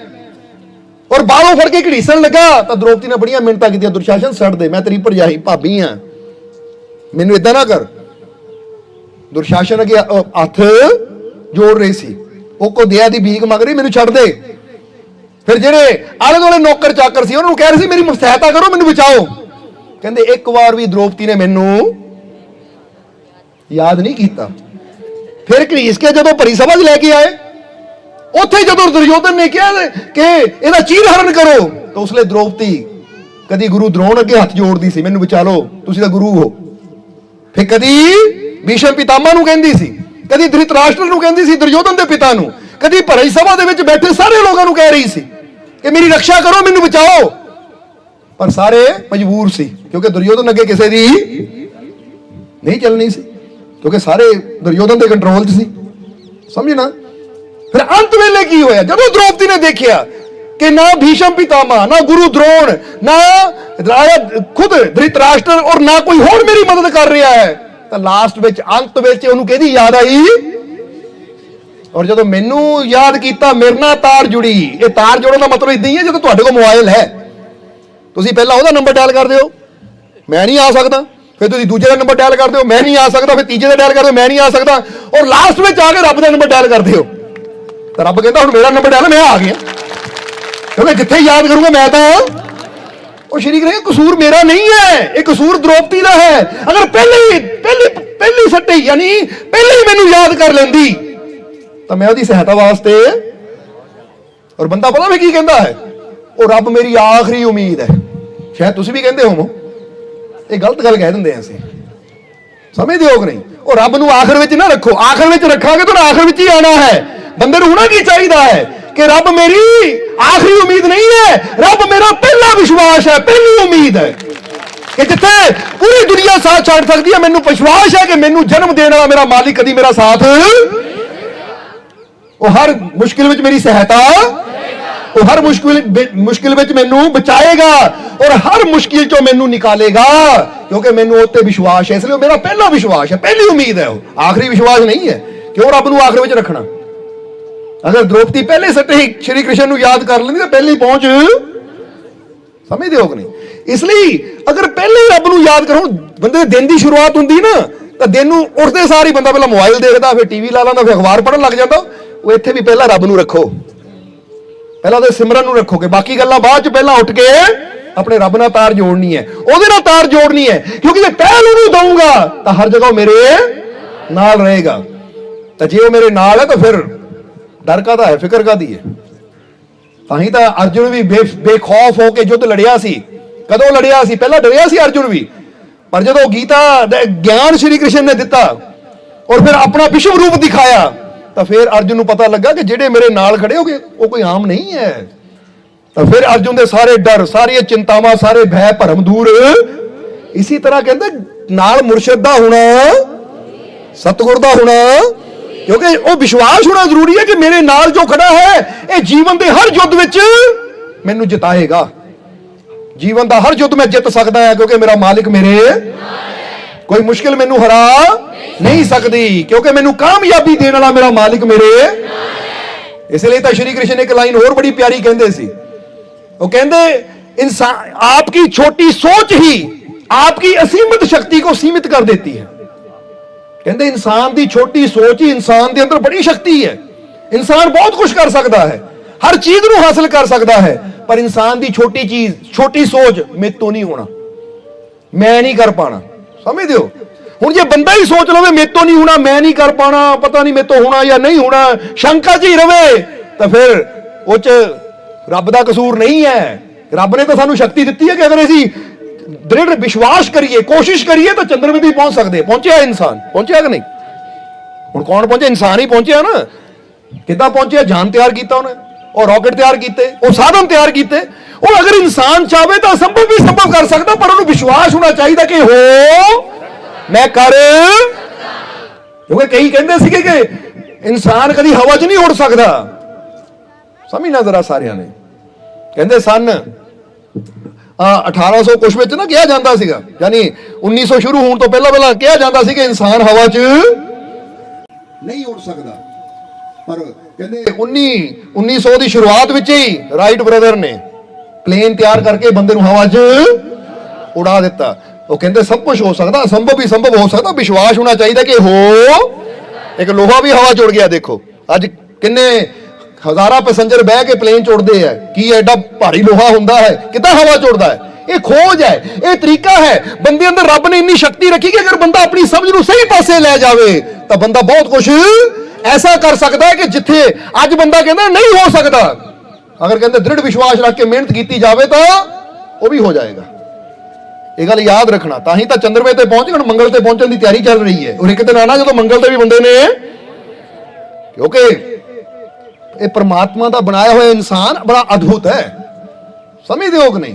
ਔਰ ਬਾਹਰੋਂ ਫੜ ਕੇ ਘੜੀਸਣ ਲੱਗਾ, ਤਾਂ ਦ੍ਰੋਪਦੀ ਨੇ ਬੜੀਆਂ ਮਿੰਨਤਾਂ ਕੀਤੀਆਂ, ਦੁਰਸ਼ਾਸਨ ਛੱਡ ਦੇ, ਮੈਂ ਤੇਰੀ ਭਰਜਾਈ, ਭਾਬੀ ਆ ਮੈਨੂੰ ਇਦਾਂ ਨਾ ਕਰ। ਦੁਰਸ਼ਾਸਨ ਅਗੇ ਹੱਥ ਜੋੜ ਰਹੀ ਸੀ। ਉਹ ਕੋ ਦਿਆ ਦੀ ਭੀਖ ਮੰਗ ਰਹੀ, ਮੈਨੂੰ ਛੱਡ ਦੇ। ਫਿਰ ਜਿਹੜੇ ਆਲੇ ਦੁਆਲੇ ਨੌਕਰ ਚਾਕਰ ਸੀ, ਉਹਨਾਂ ਨੂੰ ਕਹਿ ਰਹੇ ਸੀ, ਮੇਰੀ ਸਹਾਇਤਾ ਕਰੋ, ਮੈਨੂੰ ਬਚਾਓ। ਕਹਿੰਦੇ, ਇੱਕ ਵਾਰ ਵੀ ਦ੍ਰੋਪਦੀ ਨੇ ਮੈਨੂੰ ਯਾਦ ਨਹੀਂ ਕੀਤਾ। ਫਿਰ ਘੜੀਸ ਕੇ ਜਦੋਂ ਭਰੀ ਸਭਾ 'ਚ ਲੈ ਕੇ ਆਏ, ਉੱਥੇ ਜਦੋਂ ਦੁਰਯੋਧਨ ਨੇ ਕਿਹਾ ਕਿ ਇਹਦਾ ਚੀਰ ਹਰਨ ਕਰੋ, ਤਾਂ ਉਸਲੇ ਦ੍ਰੋਪਦੀ ਕਦੀ ਗੁਰੂ ਦ੍ਰੋਣ ਅੱਗੇ ਹੱਥ ਜੋੜਦੀ ਸੀ, ਮੈਨੂੰ ਬਚਾ ਲਓ, ਤੁਸੀਂ ਤਾਂ ਗੁਰੂ ਹੋ। ਫਿਰ ਕਦੀ ਭੀਸ਼ਮ ਪਿਤਾਮਾ ਨੂੰ ਕਹਿੰਦੀ ਸੀ ਕਦੀ ਧ੍ਰਿਤਰਾਸ਼ਟਰ ਨੂੰ ਕਹਿੰਦੀ ਸੀ, ਦੁਰਯੋਧਨ ਦੇ ਪਿਤਾ ਨੂੰ। ਕਦੀ ਭਰੀ ਸਭਾ ਦੇ ਵਿੱਚ ਬੈਠੇ ਸਾਰੇ ਲੋਕਾਂ ਨੂੰ ਕਹਿ ਰਹੀ ਸੀ ਕਿ ਮੇਰੀ ਰੱਖਿਆ ਕਰੋ, ਮੈਨੂੰ ਬਚਾਓ। ਪਰ ਸਾਰੇ ਮਜਬੂਰ ਸੀ, ਕਿਉਂਕਿ ਦੁਰਯੋਧਨ ਅੱਗੇ ਕਿਸੇ ਦੀ ਨਹੀਂ ਚੱਲਣੀ ਸੀ, ਕਿਉਂਕਿ ਸਾਰੇ ਦੁਰਯੋਧਨ ਦੇ ਕੰਟਰੋਲ 'ਚ ਸੀ। ਸਮਝਣਾ ਫਿਰ ਅੰਤ ਵੇਲੇ ਕੀ ਹੋਇਆ? ਜਦੋਂ ਦ੍ਰੋਪਦੀ ਨੇ ਦੇਖਿਆ ਕਿ ਨਾ ਭੀਸ਼ਮ ਪਿਤਾਮਾ ਨਾ ਗੁਰੂ ਦ੍ਰੋਣ, ਨਾ ਰਾਜਾ ਖੁਦ ਧ੍ਰਿਤਰਾਸ਼ਟਰ ਔਰ ਨਾ ਕੋਈ ਹੋਰ ਮੇਰੀ ਮਦਦ ਕਰ ਰਿਹਾ ਹੈ ਤਾਂ ਲਾਸਟ ਵਿੱਚ, ਅੰਤ ਵਿੱਚ ਉਹਨੂੰ ਕਿਹਦੀ ਯਾਦ ਆਈ? ਔਰ ਜਦੋਂ ਮੈਨੂੰ ਯਾਦ ਕੀਤਾ, ਮੇਰੇ ਨਾਲ ਤਾਰ ਜੁੜੀ। ਇਹ ਤਾਰ ਜੋੜਨ ਦਾ ਮਤਲਬ ਇਦਾਂ ਹੀ ਹੈ, ਜਦੋਂ ਤੁਹਾਡੇ ਕੋਲ ਮੋਬਾਈਲ ਹੈ। ਤੁਸੀਂ ਪਹਿਲਾਂ ਉਹਦਾ ਨੰਬਰ ਡਾਇਲ ਕਰਦੇ ਹੋ। ਮੈਂ ਨਹੀਂ ਆ ਸਕਦਾ। ਫਿਰ ਤੁਸੀਂ ਦੂਜੇ ਦਾ ਨੰਬਰ ਡਾਇਲ ਕਰਦੇ ਹੋ। ਮੈਂ ਨਹੀਂ ਆ ਸਕਦਾ। ਫਿਰ ਤੀਜੇ ਦਾ ਡਾਇਲ ਕਰਦੇ ਹੋ। ਮੈਂ ਨਹੀਂ ਆ ਸਕਦਾ। ਔਰ ਲਾਸਟ ਵਿੱਚ ਆ ਕੇ ਰੱਬ ਦਾ ਨੰਬਰ ਡਾਇਲ ਕਰਦੇ ਹੋ। ਤਾਂ ਰੱਬ ਕਹਿੰਦਾ, ਹੁਣ ਮੇਰਾ ਨੰਬਰ ਡਾਇਲ ਮੈਂ ਆ ਗਿਆ। ਕਿਉਂਕਿ ਜਿੱਥੇ ਯਾਦ ਕਰੂੰਗਾ ਮੈਂ ਤਾਂ। ਉਹ ਸ਼ਰੀਕ ਕ੍ਰਿਸ਼ਨ, ਕਸੂਰ ਮੇਰਾ ਨਹੀਂ ਹੈ। ਇਹ ਕਸੂਰ ਦ੍ਰੋਪਦੀ ਦਾ ਹੈ। ਅਗਰ ਪਹਿਲੇ ਹੀ ਪਹਿਲੀ ਪਹਿਲੀ ਸੱਟੇ, ਯਾਨੀ ਪਹਿਲੇ ਹੀ ਮੈਨੂੰ ਯਾਦ ਕਰ ਲੈਂਦੀ। ਤਾਂ ਮੈਂ ਉਹਦੀ ਸਹਾਇਤਾ ਵਾਸਤੇ ਔਰ ਬੰਦਾ ਪਤਾ ਮੈਂ ਕੀ ਕਹਿੰਦਾ ਹੈ, ਉਹ ਰੱਬ ਮੇਰੀ ਆਖਰੀ ਉਮੀਦ ਹੈ। ਸ਼ਾਇਦ ਤੁਸੀਂ ਵੀ ਕਹਿੰਦੇ ਹੋਵੋ, ਇਹ ਗਲਤ ਗੱਲ ਕਹਿ ਦਿੰਦੇ ਆ ਅਸੀਂ। ਸਮਝਦੇ ਹੋ ਕਿ ਨਹੀਂ। ਉਹ ਰੱਬ ਨੂੰ ਆਖਰ ਵਿੱਚ ਨਾ ਰੱਖੋ। ਆਖਰ ਵਿੱਚ ਰੱਖਾਂਗੇ ਤਾਂ ਆਖਰ ਵਿੱਚ ਹੀ ਆਣਾ ਹੈ। ਬੰਦੇ ਨੂੰ ਹੋਣਾ ਕੀ ਚਾਹੀਦਾ ਹੈ ਕਿ ਰੱਬ ਮੇਰੀ ਆਖਰੀ ਉਮੀਦ ਨਹੀਂ ਹੈ। ਰੱਬ ਮੇਰਾ ਪਹਿਲਾ ਵਿਸ਼ਵਾਸ ਹੈ, ਪਹਿਲੀ ਉਮੀਦ ਹੈ। ਕਿ ਜਿੱਥੇ ਪੂਰੀ ਦੁਨੀਆ ਸਾਥ ਛੱਡ ਸਕਦੀ ਹੈ, ਮੈਨੂੰ ਵਿਸ਼ਵਾਸ ਹੈ ਕਿ ਮੈਨੂੰ ਜਨਮ ਦੇਣ ਵਾਲਾ ਮੇਰਾ ਮਾਲਿਕ ਕਦੀ ਮੇਰਾ ਸਾਥ ਉਹ ਹਰ ਮੁਸ਼ਕਿਲ ਵਿੱਚ ਮੇਰੀ ਸਹਾਇਤਾ ਉਹ ਹਰ ਮੁਸ਼ਕਿਲ ਮੁਸ਼ਕਿਲ ਵਿੱਚ ਮੈਨੂੰ ਬਚਾਏਗਾ ਔਰ ਹਰ ਮੁਸ਼ਕਿਲ ਚੋਂ ਮੈਨੂੰ ਨਿਕਾਲੇਗਾ, ਕਿਉਂਕਿ ਮੈਨੂੰ ਉਹ ਤੇ ਵਿਸ਼ਵਾਸ ਹੈ, ਇਸ ਲਈ ਮੇਰਾ ਪਹਿਲਾ ਵਿਸ਼ਵਾਸ ਹੈ, ਪਹਿਲੀ ਉਮੀਦ ਹੈ ਉਹ। ਆਖਰੀ ਵਿਸ਼ਵਾਸ ਨਹੀਂ ਹੈ ਕਿਉਂ ਰੱਬ ਨੂੰ ਆਖਰ ਵਿੱਚ ਰੱਖਣਾ। ਅਗਰ ਦ੍ਰੋਪਦੀ ਪਹਿਲੇ ਸੱਟੇ ਹੀ ਸ਼੍ਰੀ ਕ੍ਰਿਸ਼ਨ ਨੂੰ ਯਾਦ ਕਰ ਲੈਂਦੀ ਤਾਂ ਪਹਿਲੀ ਪਹੁੰਚ ਸਮਝਦੇ ਹੋ ਕਿ ਨਹੀਂ? ਇਸ ਲਈ ਅਗਰ ਪਹਿਲੇ ਹੀ ਰੱਬ ਨੂੰ ਯਾਦ ਕਰੋ, ਬੰਦੇ ਦੇ ਦਿਨ ਦੀ ਸ਼ੁਰੂਆਤ ਹੁੰਦੀ ਨਾ, ਤਾਂ ਦਿਨ ਨੂੰ ਉੱਠਦੇ ਸਾਰ ਹੀ ਬੰਦਾ ਪਹਿਲਾਂ ਮੋਬਾਈਲ ਦੇਖਦਾ, ਫਿਰ ਟੀਵੀ ਲਾ ਲੈਂਦਾ, ਫਿਰ ਅਖਬਾਰ ਪੜ੍ਹਨ ਲੱਗ ਜਾਂਦਾ। ਉਹ ਇੱਥੇ ਵੀ ਪਹਿਲਾਂ ਰੱਬ ਨੂੰ ਰੱਖੋ। ਪਹਿਲਾਂ ਉਹਦੇ ਸਿਮਰਨ ਨੂੰ ਰੱਖੋਗੇ। ਬਾਕੀ ਗੱਲਾਂ ਬਾਅਦ ਚ ਪਹਿਲਾਂ ਉੱਠ ਕੇ ਆਪਣੇ ਰੱਬ ਨਾਲ ਤਾਰ ਜੋੜਨੀ ਹੈ। ਉਹਦੇ ਨਾਲ ਤਾਰ ਜੋੜਨੀ ਹੈ। ਕਿਉਂਕਿ ਜੇ ਪਹਿਲ ਉਹਨੂੰ ਦਊਂਗਾ, ਤਾਂ ਹਰ ਜਗ੍ਹਾ ਉਹ ਮੇਰੇ ਨਾਲ ਰਹੇਗਾ। ਤਾਂ ਜੇ ਉਹ ਮੇਰੇ ਨਾਲ ਹੈ, ਤਾਂ ਫਿਰ ਡਰ ਕਾਦਾ ਹੈ? ਫਿਕਰ ਕਾਦੀ ਹੈ? ਤਾਂ ਹੀ ਤਾਂ ਅਰਜੁਨ ਵੀ ਬੇ- ਬੇਖੌਫ ਹੋ ਕੇ ਯੁੱਧ ਲੜਿਆ ਸੀ। ਕਦੋਂ ਲੜਿਆ ਸੀ? ਪਹਿਲਾਂ ਡਰਿਆ ਸੀ ਅਰਜੁਨ ਵੀ। ਪਰ ਜਦੋਂ ਗੀਤਾ ਗਿਆਨ ਸ਼੍ਰੀ ਕ੍ਰਿਸ਼ਨ ਨੇ ਦਿੱਤਾ ਔਰ ਫਿਰ ਆਪਣਾ ਵਿਸ਼ਵ ਰੂਪ ਦਿਖਾਇਆ, ਤਾਂ ਫਿਰ ਅਰਜੁਨ ਨੂੰ ਪਤਾ ਲੱਗਾ ਕਿ ਜਿਹੜੇ ਮੇਰੇ ਨਾਲ ਖੜੇ ਹੋਗੇ, ਉਹ ਕੋਈ ਆਮ ਨਹੀਂ ਹੈ। ਤਾਂ ਫਿਰ ਅਰਜੁਨ ਦੇ ਸਾਰੇ ਡਰ, ਸਾਰੀਆਂ ਚਿੰਤਾਵਾਂ, ਸਾਰੇ ਭੈ ਭਰਮ ਦੂਰ। ਇਸੇ ਤਰ੍ਹਾਂ ਕਹਿੰਦੇ, ਨਾਲ ਮੁਰਸ਼ਿਦ ਦਾ ਹੋਣਾ, ਸਤਿਗੁਰ ਦਾ ਹੋਣਾ, ਕਿਉਂਕਿ ਉਹ ਵਿਸ਼ਵਾਸ ਹੋਣਾ ਜ਼ਰੂਰੀ ਹੈ ਕਿ ਮੇਰੇ ਨਾਲ ਜੋ ਖੜਾ ਹੈ, ਇਹ ਜੀਵਨ ਦੇ ਹਰ ਯੁੱਧ ਵਿੱਚ ਮੈਨੂੰ ਜਿਤਾਏਗਾ। ਜੀਵਨ ਦਾ ਹਰ ਯੁੱਧ ਮੈਂ ਜਿੱਤ ਸਕਦਾ ਹਾਂ ਕਿਉਂਕਿ ਮੇਰਾ ਮਾਲਿਕ ਮੇਰੇ ਕੋਈ ਮੁਸ਼ਕਿਲ ਮੈਨੂੰ ਹਰਾ ਨਹੀਂ ਸਕਦੀ ਕਿਉਂਕਿ ਮੈਨੂੰ ਕਾਮਯਾਬੀ ਦੇਣ ਵਾਲਾ ਮੇਰਾ ਮਾਲਿਕ ਮੇਰੇ ਇਸ ਲਈ ਤਾਂ ਸ਼੍ਰੀ ਕ੍ਰਿਸ਼ਨ ਇੱਕ ਲਾਈਨ ਹੋਰ ਬੜੀ ਪਿਆਰੀ ਕਹਿੰਦੇ ਸੀ ਉਹ ਕਹਿੰਦੇ इंसान आपकी छोटी सोच ही आपकी असीमित शक्ति को सीमित कर देती है ਕਹਿੰਦੇ ਇਨਸਾਨ ਦੀ ਛੋਟੀ ਸੋਚ ਹੀ ਇਨਸਾਨ ਦੇ ਅੰਦਰ ਬੜੀ ਸ਼ਕਤੀ ਹੈ ਇਨਸਾਨ ਬਹੁਤ ਕੁਝ ਕਰ ਸਕਦਾ ਹੈ ਹਰ ਚੀਜ਼ ਨੂੰ ਹਾਸਲ ਕਰ ਸਕਦਾ ਹੈ, ਪਰ ਇਨਸਾਨ ਦੀ ਛੋਟੀ ਚੀਜ਼, ਛੋਟੀ ਸੋਚ ਮੇਤੋਂ ਨਹੀਂ ਹੋਣਾ। ਮੈਂ ਨਹੀਂ ਕਰ ਪਾਣਾ। ਸਮਝਦੇ ਹੋ ਹੁਣ ਜੇ ਬੰਦਾ ਹੀ ਸੋਚ ਲਵੇ ਮੇਤੋਂ ਨਹੀਂ ਹੋਣਾ, ਮੈਂ ਨਹੀਂ ਕਰ ਪਾਣਾ, ਪਤਾ ਨਹੀਂ ਮੇਤੋਂ ਹੋਣਾ ਜਾਂ ਨਹੀਂ ਹੋਣਾ, ਸ਼ੰਕਾ 'ਚ ਹੀ ਰਵੇ, ਤਾਂ ਫਿਰ ਉਹ 'ਚ ਰੱਬ ਦਾ ਕਸੂਰ ਨਹੀਂ ਹੈ। ਰੱਬ ਨੇ ਤਾਂ ਸਾਨੂੰ ਸ਼ਕਤੀ ਦਿੱਤੀ ਹੈ ਕਿ ਅਗਰ ਅਸੀਂ ਦ੍ਰਿੜ ਵਿਸ਼ਵਾਸ ਕਰੀਏ, ਕੋਸ਼ਿਸ਼ ਕਰੀਏ, ਤਾਂ ਚੰਦਰਮੇ ਤੇ ਪਹੁੰਚ ਸਕਦੇ ਪਹੁੰਚਿਆ ਇਨਸਾਨ? ਪਹੁੰਚਿਆ ਕਿ ਨਹੀਂ? ਹੁਣ ਕੌਣ ਪਹੁੰਚਿਆ? ਇਨਸਾਨ ਹੀ ਪਹੁੰਚਿਆ ਨਾ। ਕਿੱਦਾਂ ਪਹੁੰਚਿਆ? ਜਾਨ ਤਿਆਰ ਕੀਤਾ ਉਹਨੇ। ਉਹ ਰਾਕਟ ਤਿਆਰ ਕੀਤੇ, ਉਹ ਸਾਧਨ ਤਿਆਰ ਕੀਤੇ। ਉਹ ਅਗਰ ਇਨਸਾਨ ਚਾਹਵੇ ਤਾਂ ਸੰਭਵ ਵੀ ਸੰਭਵ ਕਰ ਸਕਦਾ, ਪਰ ਉਹਨੂੰ ਵਿਸ਼ਵਾਸ ਹੋਣਾ ਚਾਹੀਦਾ ਕਿ ਹੋ, ਮੈਂ ਕਰ। ਕਿਉਂਕਿ ਕਈ ਕਹਿੰਦੇ ਸੀਗੇ ਕਿ ਇਨਸਾਨ ਕਦੀ ਹਵਾ 'ਚ ਨਹੀਂ ਉੜ ਸਕਦਾ। ਸਮਝਣਾ ਜ਼ਰਾ ਸਾਰਿਆਂ ਨੇ। ਕਹਿੰਦੇ ਸਨ, ਆ 1800 ਕੁਛ ਵਿੱਚ ਨਾ ਕਿਹਾ ਜਾਂਦਾ ਸੀਗਾ, ਯਾਨੀ 1900 ਸ਼ੁਰੂ ਹੋਣ ਤੋਂ ਪਹਿਲਾਂ ਪਹਿਲਾਂ ਕਿਹਾ ਜਾਂਦਾ ਸੀ ਕਿ ਇਨਸਾਨ ਹਵਾ 'ਚ ਨਹੀਂ ਉੜ ਸਕਦਾ। ਪਰ ਕਹਿੰਦੇ 19 1900 ਦੀ ਸ਼ੁਰੂਆਤ ਵਿੱਚ ਹੀ ਰਾਈਟ ਬ੍ਰਦਰ ਨੇ ਪਲੇਨ ਤਿਆਰ ਕਰਕੇ ਬੰਦੇ ਨੂੰ ਹਵਾ 'ਚ ਉਡਾ ਦਿੱਤਾ। ਉਹ ਕਹਿੰਦੇ ਸਭ ਕੁਝ ਹੋ ਸਕਦਾ, ਅਸੰਭਵ ਵੀ ਸੰਭਵ ਹੋ ਸਕਦਾ, ਵਿਸ਼ਵਾਸ ਹੋਣਾ ਚਾਹੀਦਾ ਕਿ ਹੋ, ਇੱਕ ਲੋਹਾ ਵੀ ਹਵਾ 'ਚ ਉੜ ਗਿਆ, ਦੇਖੋ। ਅੱਜ ਕਿੰਨੇ ਹਜ਼ਾਰਾਂ ਪੈਸੇਂਜਰ ਬਹਿ ਕੇ ਪਲੇਨ 'ਚ ਉੜਦੇ ਆ। ਕੀ ਐਡਾ ਭਾਰੀ ਲੋਹਾ ਹੁੰਦਾ ਹੈ? ਕਿੱਦਾਂ ਹਵਾ 'ਚ ਉੜਦਾ ਹੈ? ਇਹ ਖੋਜ ਹੈ, ਇਹ ਤਰੀਕਾ ਹੈ। ਬੰਦੇ ਅੰਦਰ ਰੱਬ ਨੇ ਇੰਨੀ ਸ਼ਕਤੀ ਰੱਖੀ ਕਿ ਅਗਰ ਬੰਦਾ ਆਪਣੀ ਸਮਝ ਨੂੰ ਸਹੀ ਪਾਸੇ ਲੈ ਜਾਵੇ ਤਾਂ ਬੰਦਾ ਬਹੁਤ ਕੁਝ ਐਸਾ ਕਰ ਸਕਦਾ ਹੈ ਕਿ ਜਿੱਥੇ ਅੱਜ ਬੰਦਾ ਕਹਿੰਦਾ ਨਹੀਂ ਹੋ ਸਕਦਾ। ਅਗਰ ਕਹਿੰਦੇ ਦ੍ਰਿੜ ਵਿਸ਼ਵਾਸ ਰੱਖ ਕੇ ਮਿਹਨਤ ਕੀਤੀ ਜਾਵੇ ਤਾਂ ਉਹ ਵੀ ਹੋ ਜਾਏਗਾ। ਇਹ ਗੱਲ ਯਾਦ ਰੱਖਣਾ। ਤਾਂ ਹੀ ਤਾਂ ਚੰਦਰਮੇ ਤੇ ਪਹੁੰਚ ਗਏ ਮੰਗਲ ਤੇ ਪਹੁੰਚਣ ਦੀ ਤਿਆਰੀ ਚੱਲ ਰਹੀ ਹੈ। ਔਰ ਇੱਕ ਦਿਨ ਆਣਾ ਜਦੋਂ ਮੰਗਲ ਤੇ ਵੀ ਬੰਦੇ ਨੇ। ਕਿਉਂਕਿ ਇਹ ਪ੍ਰਮਾਤਮਾ ਦਾ ਬਣਾਇਆ ਹੋਇਆ ਇਨਸਾਨ ਬੜਾ ਅਦਭੁਤ ਹੈ। ਸਮਝਦੇ ਹੋ ਕਿ ਨਹੀਂ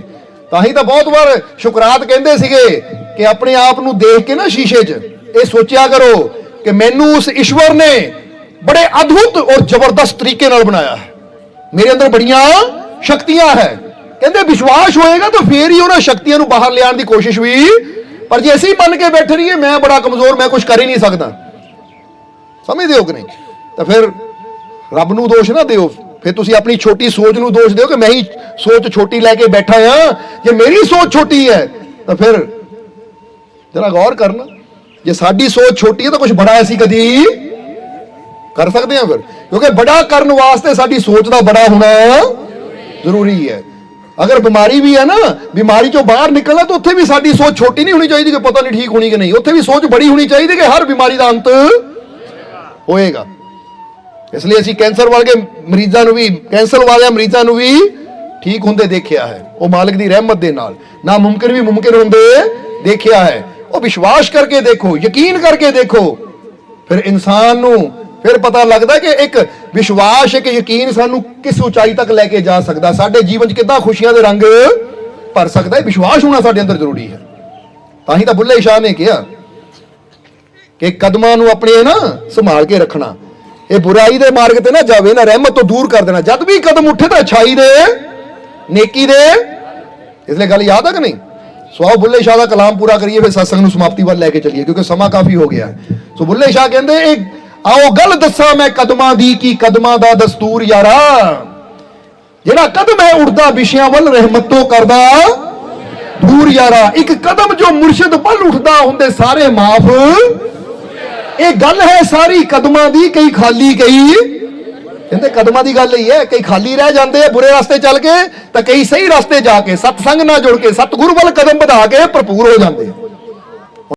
ਤਾਂ ਹੀ ਤਾਂ ਬਹੁਤ ਵਾਰ ਸ਼ੁਕਰਾਤ ਕਹਿੰਦੇ ਸੀਗੇ ਕਿ ਆਪਣੇ ਆਪ ਨੂੰ ਦੇਖ ਕੇ ਨਾ ਸ਼ੀਸ਼ੇ 'ਚ ਇਹ ਸੋਚਿਆ ਕਰੋ ਕਿ ਮੈਨੂੰ ਉਸ ਈਸ਼ਵਰ ਨੇ ਬੜੇ ਅਦਭੁਤ ਔਰ ਜ਼ਬਰਦਸਤ ਤਰੀਕੇ ਨਾਲ ਬਣਾਇਆ ਹੈ। ਮੇਰੇ ਅੰਦਰ ਬੜੀਆਂ ਸ਼ਕਤੀਆਂ ਹੈ। ਕਹਿੰਦੇ ਵਿਸ਼ਵਾਸ ਹੋਏਗਾ ਤਾਂ ਫੇਰ ਹੀ ਉਹਨਾਂ ਸ਼ਕਤੀਆਂ ਨੂੰ ਬਾਹਰ ਲਿਆਉਣ ਦੀ ਕੋਸ਼ਿਸ਼ ਵੀ। ਪਰ ਜੇ ਅਸੀਂ ਮੰਨ ਕੇ ਬੈਠੇ ਰਹੀਏ, ਮੈਂ ਬੜਾ ਕਮਜ਼ੋਰ, ਮੈਂ ਕੁਝ ਕਰ ਹੀ ਨਹੀਂ ਸਕਦਾ। ਸਮਝਦੇ ਹੋ ਕਿ ਨਹੀਂ? ਤਾਂ ਫਿਰ ਰੱਬ ਨੂੰ ਦੋਸ਼ ਨਾ ਦਿਓ। ਫਿਰ ਤੁਸੀਂ ਆਪਣੀ ਛੋਟੀ ਸੋਚ ਨੂੰ ਦੋਸ਼ ਦਿਓ ਕਿ ਮੈਂ ਹੀ ਸੋਚ ਛੋਟੀ ਲੈ ਕੇ ਬੈਠਾ ਆ ਜੇ ਮੇਰੀ ਸੋਚ ਛੋਟੀ ਹੈ, ਤਾਂ ਫਿਰ ਜਰਾ ਗੌਰ ਕਰਨਾ। ਜੇ ਸਾਡੀ ਸੋਚ ਛੋਟੀ ਹੈ ਤਾਂ ਕੁਝ ਬੜਾ ਅਸੀਂ ਕਦੀ ਕਰ ਸਕਦੇ ਹਾਂ ਫਿਰ। ਕਿਉਂਕਿ ਬੜਾ ਕਰਨ ਵਾਸਤੇ ਸਾਡੀ ਸੋਚ ਦਾ ਬੜਾ ਹੋਣਾ ਜ਼ਰੂਰੀ ਹੈ। ਅਗਰ ਬਿਮਾਰੀ ਵੀ ਹੈ ਨਾ, ਬਿਮਾਰੀ ਚੋਂ ਬਾਹਰ ਨਿਕਲਣਾ, ਤਾਂ ਉੱਥੇ ਵੀ ਸਾਡੀ ਸੋਚ ਛੋਟੀ ਨਹੀਂ ਹੋਣੀ ਚਾਹੀਦੀ ਕਿ ਪਤਾ ਨਹੀਂ ਠੀਕ ਹੋਣੀ ਕਿ ਨਹੀਂ। ਉੱਥੇ ਵੀ ਸੋਚ ਬੜੀ ਹੋਣੀ ਚਾਹੀਦੀ ਕਿ ਹਰ ਬਿਮਾਰੀ ਦਾ ਅੰਤ ਹੋਏਗਾ। ਇਸ ਲਈ ਅਸੀਂ ਕੈਂਸਰ ਵਾਲੇ ਮਰੀਜ਼ਾਂ ਨੂੰ ਵੀ, ਕੈਂਸਰ ਵਾਲਿਆਂ ਮਰੀਜ਼ਾਂ ਨੂੰ ਵੀ ਠੀਕ ਹੁੰਦੇ ਦੇਖਿਆ ਹੈ। ਉਹ ਮਾਲਕ ਦੀ ਰਹਿਮਤ ਦੇ ਨਾਲ, ਨਾ ਮੁਮਕਿਨ ਵੀ ਮੁਮਕਿਨ ਹੁੰਦੇ ਦੇਖਿਆ ਹੈ। ਉਹ ਵਿਸ਼ਵਾਸ ਕਰਕੇ ਦੇਖੋ, ਯਕੀਨ ਕਰਕੇ ਦੇਖੋ। ਫਿਰ ਇਨਸਾਨ ਨੂੰ ਫਿਰ ਪਤਾ ਲੱਗਦਾ ਕਿ ਇੱਕ ਵਿਸ਼ਵਾਸ, ਇੱਕ ਯਕੀਨ ਸਾਨੂੰ ਕਿਸ ਉਚਾਈ ਤੱਕ ਲੈ ਕੇ ਜਾ ਸਕਦਾ? ਸਾਡੇ ਜੀਵਨ 'ਚ ਕਿੱਦਾਂ ਖੁਸ਼ੀਆਂ ਦੇ ਰੰਗ ਭਰ ਸਕਦਾ ਹੈ? ਵਿਸ਼ਵਾਸ ਹੋਣਾ ਸਾਡੇ ਅੰਦਰ ਜ਼ਰੂਰੀ ਹੈ। ਤਾਂ ਹੀ ਤਾਂ ਬੁੱਲੇ ਸ਼ਾਹ ਨੇ ਕਿਹਾ ਕਿ ਕਦਮਾਂ ਨੂੰ ਆਪਣੇ ਨਾ ਸੰਭਾਲ ਕੇ ਰੱਖਣਾ। ਇਹ ਬੁਰਾਈ ਦੇ ਮਾਰਗ ਤੇ ਨਾ ਜਾਵੇ, ਨਾ ਰਹਿਮਤ ਤੋਂ ਦੂਰ ਕਰ ਦੇਣਾ। ਜਦ ਵੀ ਕਦਮ ਉੱਠੇ ਤਾਂ ਅਛਾਈ ਦੇ, ਨੇਕੀ ਦੇ। ਇਸ ਲਈ ਗੱਲ ਯਾਦ ਹੈ ਕਿ ਨਹੀਂ? ਸੋ ਆਓ ਬੁੱਲੇ ਸ਼ਾਹ ਦਾ ਕਲਾਮ ਪੂਰਾ ਕਰੀਏ, ਫਿਰ ਸਤਸੰਗ ਨੂੰ ਸਮਾਪਤੀ ਵੱਲ ਲੈ ਕੇ ਚੱਲੀਏ, ਕਿਉਂਕਿ ਸਮਾਂ ਕਾਫੀ ਹੋ ਗਿਆ ਸੋ ਬੁੱਲੇ ਸ਼ਾਹ ਕਹਿੰਦੇ, ਇਹ ਆਓ ਗੱਲ ਦੱਸਾਂ ਮੈਂ ਕਦਮਾਂ ਦੀ ਕੀ, ਕਦਮਾਂ ਦਾ ਦਸਤੂਰ ਯਾਰਾ? ਜਿਹੜਾ ਕਦਮ ਹੈ ਉੜਦਾ, ਵਿਸ਼ਿਆਂ ਵੱਲ ਰਹਿਮਤੋਂ ਕਰਦਾ। ਦੂਰ ਯਾਰਾ, ਇੱਕ ਕਦਮ ਜੋ ਮੁਰਸ਼ਿਦ ਵੱਲ ਉੱਠਦਾ ਹੁੰਦੇ ਸਾਰੇ ਮਾਫ। ਇਹ ਗੱਲ ਹੈ ਸਾਰੀ ਕਦਮਾਂ ਦੀ, ਕਈ ਖਾਲੀ, ਕਈ ਕਹਿੰਦੇ ਕਦਮਾਂ ਦੀ ਗੱਲ ਹੀ ਹੈ, ਕਈ ਖਾਲੀ ਰਹਿ ਜਾਂਦੇ ਆ, ਬੁਰੇ ਰਸਤੇ ਚੱਲ ਕੇ, ਤਾਂ ਕਈ ਸਹੀ ਰਸਤੇ ਜਾ ਕੇ, ਸਤਸੰਗ ਨਾਲ ਜੁੜ ਕੇ, ਸਤਿਗੁਰੂ ਵੱਲ ਕਦਮ ਵਧਾ ਕੇ ਭਰਪੂਰ ਹੋ ਜਾਂਦੇ ਆ।